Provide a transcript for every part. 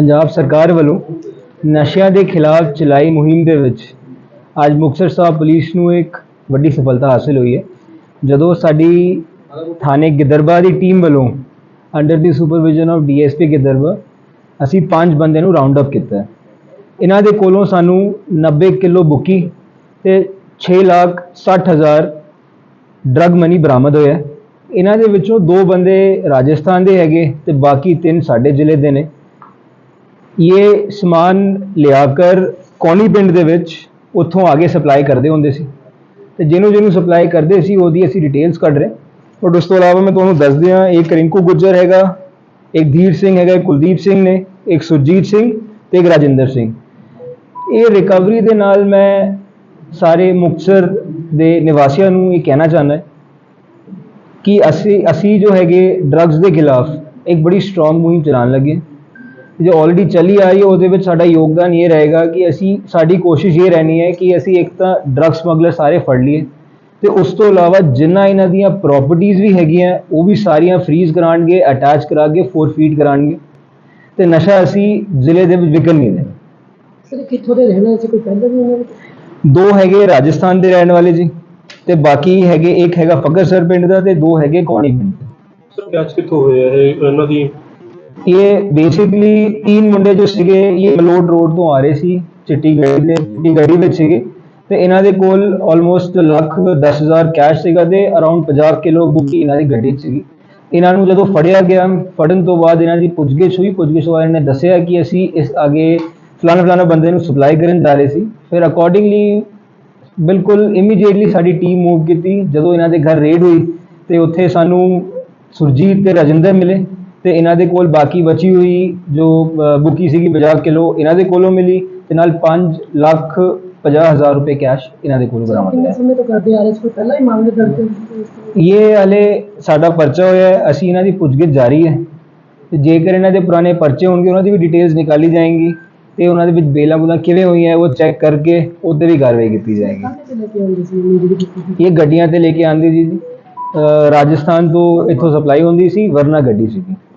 ਪੰਜਾਬ ਸਰਕਾਰ ਵੱਲੋਂ ਨਸ਼ਿਆਂ ਦੇ ਖਿਲਾਫ ਚਲਾਈ ਮੁਹਿੰਮ ਦੇ ਵਿੱਚ ਅੱਜ ਮੁਕਤਸਰ ਸਾਹਿਬ ਪੁਲਿਸ ਨੂੰ ਇੱਕ ਵੱਡੀ ਸਫਲਤਾ ਹਾਸਲ ਹੋਈ ਹੈ। ਜਦੋਂ ਸਾਡੀ ਥਾਣੇ ਗਿੱਦਰਬਾ ਦੀ ਟੀਮ ਵੱਲੋਂ under the supervision of DSP Gidderbaha ਅਸੀਂ ਪੰਜ ਬੰਦਿਆਂ ਨੂੰ ਰਾਉਂਡ ਅਪ ਕੀਤਾ ਇਹਨਾਂ ਦੇ ਕੋਲੋਂ ਸਾਨੂੰ 90 ਕਿਲੋ ਬੁੱਕੀ ਤੇ 6 ਲੱਖ 60 ਹਜ਼ਾਰ ਡਰਗ ਮਨੀ ਬਰਾਮਦ ਹੋਇਆ ਇਹਨਾਂ ਦੇ ਵਿੱਚੋਂ ਦੋ ਬੰਦੇ ਰਾਜਸਥਾਨ ਦੇ ਹੈਗੇ ਤੇ ਬਾਕੀ ਤਿੰਨ ਸਾਡੇ ਜ਼ਿਲ੍ਹੇ ਦੇ ਨੇ। ਇਹ ਸਮਾਨ ਲਿਆ ਕਰ, ਕੌਣੀ ਪਿੰਡ ਦੇ ਵਿੱਚ ਉੱਥੋਂ ਆਗੇ ਸਪਲਾਈ ਕਰਦੇ ਹੁੰਦੇ ਸੀ। ਤੇ ਜਿਹਨੂੰ ਜਿਹਨੂੰ ਸਪਲਾਈ ਕਰਦੇ ਸੀ, ਉਹਦੀ ਅਸੀਂ ਡਿਟੇਲਸ ਕੱਢ ਰਹੇ। ਬਟ ਉਸ ਤੋਂ ਇਲਾਵਾ ਮੈਂ ਤੁਹਾਨੂੰ ਦੱਸ ਦਿਆਂ ਇੱਕ ਰਿੰਕੂ ਗੁੱਜਰ ਹੈਗਾ, ਇੱਕ ਧੀਰ ਸਿੰਘ ਹੈਗਾ ਕੁਲਦੀਪ ਸਿੰਘ ਨੇ, ਇੱਕ ਸੁਰਜੀਤ ਸਿੰਘ ਤੇ ਇੱਕ ਰਾਜਿੰਦਰ ਸਿੰਘ। ਇਹ ਰਿਕਵਰੀ ਦੇ ਨਾਲ ਮੈਂ ਸਾਰੇ ਮੁਕਤਸਰ ਦੇ ਨਿਵਾਸੀਆਂ ਨੂੰ ਇਹ ਕਹਿਣਾ ਚਾਹੁੰਦਾ ਕਿ ਅਸੀਂ ਅਸੀਂ ਜੋ ਹੈਗੇ ਡਰੱਗਸ ਦੇ ਖਿਲਾਫ ਇੱਕ ਬੜੀ ਸਟਰੋਂਗ ਮੁਹਿੰਮ ਚਲਾਉਣ ਲੱਗੇ ਜੋ ਆਲਰੇਡੀ ਚੱਲੀ ਆ ਰਹੀ ਹੈ ਉਹਦੇ ਵਿੱਚ ਸਾਡਾ ਯੋਗਦਾਨ ਇਹ ਰਹੇਗਾ ਕਿ ਅਸੀਂ ਸਾਡੀ ਕੋਸ਼ਿਸ਼ ਇਹ ਰਹਿਣੀ ਹੈ ਕਿ ਅਸੀਂ ਇੱਕ ਤਾਂ ਡਰੱਗ ਸਮਗਲਰ ਸਾਰੇ ਫੜ ਲਈਏ। ਤੇ ਉਸ ਤੋਂ ਇਲਾਵਾ ਜਿੰਨਾ ਇਹਨਾਂ ਦੀਆਂ ਪ੍ਰਾਪਰਟੀਆਂ ਵੀ ਹੈਗੀਆਂ ਉਹ ਵੀ ਸਾਰੀਆਂ ਫ੍ਰੀਜ਼ ਕਰਾਣਗੇ ਅਟੈਚ ਕਰਾ ਕੇ ਫੋਰਫੀਟ ਕਰਾਣਗੇ ਤੇ ਨਸ਼ਾ ਅਸੀਂ ਜ਼ਿਲ੍ਹੇ ਦੇ ਵਿੱਚ ਵਿਕਣ ਨਹੀਂ ਦੇਣਾ। ਸਰ ਕਿੱਥੋਂ ਦੇ ਰਹਿਣ ਵਾਲੇ ਸੀ? ਕੋਈ ਪਹਿਲਾਂ ਵੀ ਉਹਨਾਂ ਦੋ ਹੈਗੇ ਰਾਜਸਥਾਨ ਦੇ ਰਹਿਣ ਵਾਲੇ ਜੀ ਤੇ ਬਾਕੀ ਹੈਗੇ ਇੱਕ ਹੈਗਾ ਫਕਰਸਰ ਪਿੰਡ ਦਾ ਤੇ ਦੋ ਹੈਗੇ ਕੌਣੀ ਪਿੰਡ ਦੇ। ਸਰ ਕਿੱਥੋਂ ਹੋਇਆ ਇਹ? ਇਹਨਾਂ ਦੀ ਇਹ ਬੇਸਿਕਲੀ ਤਿੰਨ ਮੁੰਡੇ ਜੋ ਸੀਗੇ, ਇਹ ਮਲੋਡ ਰੋਡ ਤੋਂ ਆ ਰਹੇ ਸੀ ਚਿੱਟੀ ਗੱਡੀ ਦੇ ਚਿੱਟੀ ਗੱਡੀ ਵਿੱਚ ਸੀਗੇ। ਤੇ ਇਹਨਾਂ ਦੇ ਕੋਲ ਆਲਮੋਸਟ ਲੱਖ 10000 ਕੈਸ਼ ਸੀਗਾ ਤੇ ਅਰਾਊਂਡ 50 ਕਿਲੋ ਬੁੱਕੀ ਇਹਨਾਂ ਦੀ ਗੱਡੀ 'ਚ ਸੀਗੀ। ਇਹਨਾਂ ਨੂੰ ਜਦੋਂ ਫੜਿਆ ਗਿਆ, ਫੜਨ ਤੋਂ ਬਾਅਦ ਇਹਨਾਂ ਦੀ ਪੁੱਛਗਿੱਛ ਹੋਈ। ਪੁੱਛਗਿੱਛ ਵਾਲੇ ਨੇ ਦੱਸਿਆ ਕਿ ਅਸੀਂ ਇਸ ਅੱਗੇ ਫਲਾਣਾ ਫਲਾਣਾ ਬੰਦੇ ਨੂੰ ਸਪਲਾਈ ਕਰਨ ਜਾ ਰਹੇ ਸੀ। ਫਿਰ ਅਕੋਰਡਿੰਗਲੀ ਬਿਲਕੁਲ ਇਮੀਡੀਏਟਲੀ ਸਾਡੀ ਟੀਮ ਮੂਵ ਕੀਤੀ। ਜਦੋਂ ਇਹਨਾਂ ਦੇ ਘਰ ਰੇਡ ਹੋਈ ਤੇ ਉੱਥੇ ਸਾਨੂੰ ਸੁਰਜੀਤ ਤੇ ਰਾਜਿੰਦਰ ਮਿਲੇ। ਤੇ ਇਹਨਾਂ ਦੇ ਕੋਲ ਬਾਕੀ ਬਚੀ ਹੋਈ ਜੋ ਬੁੱਕੀ ਸੀਗੀ 50 ਕਿਲੋ ਇਹਨਾਂ ਦੇ ਕੋਲੋਂ ਮਿਲੀ ਤੇ ਨਾਲ 5 ਲੱਖ 50 ਹਜ਼ਾਰ ਰੁਪਏ ਕੈਸ਼ ਇਹਨਾਂ ਦੇ ਕੋਲੋਂ ਬਰਾਮਦ ਹੋਇਆ। ਸਮੇਂ ਤੋਂ ਕਰਦੇ ਆ ਰਹੇ ਸੀ? ਪਹਿਲਾਂ ਹੀ ਮਾਮਲੇ ਦਰਜ ਹੈ ਇਹ ਹਲੇ ਸਾਡਾ ਪਰਚਾ ਹੋਇਆ ਹੈ ਅਸੀਂ ਇਹਨਾਂ ਦੀ ਪੁੱਛਗਿੱਛ ਜਾਰੀ ਹੈ। ਤੇ ਜੇਕਰ ਇਹਨਾਂ ਦੇ ਪੁਰਾਣੇ ਪਰਚੇ ਹੋਣਗੇ ਉਹਨਾਂ ਦੀ ਵੀ ਡਿਟੇਲਸ ਨਿਕਾਲੀ ਜਾਏਂਗੀ ਤੇ ਉਹਨਾਂ ਦੇ ਵਿੱਚ ਬੇਲਾਂ ਬੁਲਾਂ ਕਿਵੇਂ ਹੋਈਆਂ ਉਹ ਚੈੱਕ ਕਰਕੇ ਉਹਦੇ ਵੀ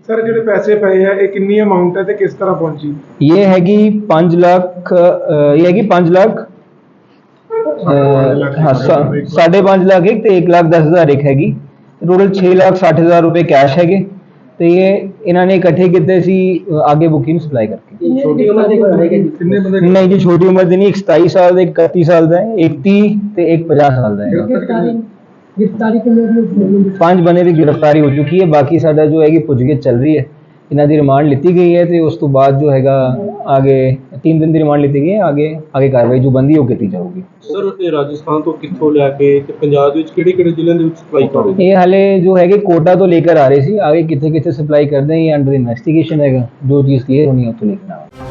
ਜੀ ਜੀ ਸਰ ਜਿਹੜੇ ਪੈਸੇ ਪਏ ਆ ਇਹ ਕਿੰਨੀ ਅਮਾਉਂਟ ਹੈ ਤੇ ਕਿਸ ਤਰ੍ਹਾਂ ਪਹੁੰਚੀ? ਇਹ ਹੈਗੀ 5 ਲੱਖ ਅ, ਇਹ ਹੈਗੀ 5 ਲੱਖ ਅ, ਹਾਂ ਸਾ- ਸਾਢੇ 5 ਲੱਖ ਇੱਕ ਤੇ 1 ਲੱਖ 10 ਹਜ਼ਾਰ ਇੱਕ ਹੈਗੀ। ਟੋਟਲ 6 ਲੱਖ 60 ਹਜ਼ਾਰ ਰੁਪਏ ਕੈਸ਼ ਹੈਗੇ। ਤੇ ਇਹ ਇਹਨਾਂ ਨੇ ਇਕੱਠੇ ਕੀਤੇ ਸੀ ਅ, ਆਗੇ ਬੁਕਿੰਗ ਸਪਲਾਈ ਕਰਕੇ। ਛੋਟੀ ਉਮਰ ਦੇ ਘਰ ਹੈਗੇ? ਕਿੰਨੇ ਬੰਦੇ ਨਹੀਂ ਜੀ ਛੋਟੀ ਉਮਰ ਦੇ ਨਹੀਂ ਇੱਕ 27 ਸਾਲ ਦਾ ਇੱਕ 31 ਸਾਲ ਦਾ ਹੈ ਇੱਕ 30 ਤੇ ਇੱਕ 50 ਸਾਲ ਦਾ ਹੈ। ਗ੍ਰਿਫਤਾਰੀ ਗ੍ਰਿਫਤਾਰੀ ਕਿੰਨੇ ਦੀ ਹੋਈ ਪੰਜ ਬੰਦੇ ਦੀ ਗ੍ਰਿਫਤਾਰੀ ਹੋ ਚੁੱਕੀ ਹੈ ਬਾਕੀ ਸਾਡਾ ਜੋ ਹੈਗੀ ਪੁੱਛਗਿੱਛ ਚੱਲ ਰਹੀ ਹੈ ਇਹਨਾਂ ਦੀ ਰਿਮਾਂਡ ਲਿੱਤੀ ਗਈ ਹੈ ਤੇ ਉਸ ਤੋਂ ਬਾਅਦ ਜੋ ਹੈਗਾ ਆਗੇ 3 ਦਿਨ ਦੀ ਰਿਮਾਂਡ ਲਿੱਤੀ ਗਈ ਹੈ ਆਗੇ ਆਗੇ ਕਾਰਵਾਈ ਜੋ ਬੰਦੀ ਉਹ ਕੀਤੀ ਜਾਊਗੀ ਸਰ ਇਹ ਰਾਜਸਥਾਨ ਤੋਂ ਕਿੱਥੋਂ ਲਿਆ ਕੇ ਤੇ ਪੰਜਾਬ ਦੇ ਵਿੱਚ ਕਿਹੜੇ ਕਿਹੜੇ ਜ਼ਿਲ੍ਹਿਆਂ ਦੇ ਵਿੱਚ ਸਪਲਾਈ ਕਰ ਰਹੇ ਇਹ ਹਲੇ ਜੋ ਹੈਗੇ ਕੋਟਾ ਤੋਂ ਲੈ ਕੇ ਆ ਰਹੇ ਸੀ ਆਗੇ ਕਿੱਥੇ ਕਿੱਥੇ ਸਪਲਾਈ ਕਰਦੇ हैं ये अंडर इन्वेस्टिगेशन हैगा जो चीज़ क्लियर होनी है उसको लेकर आवांगे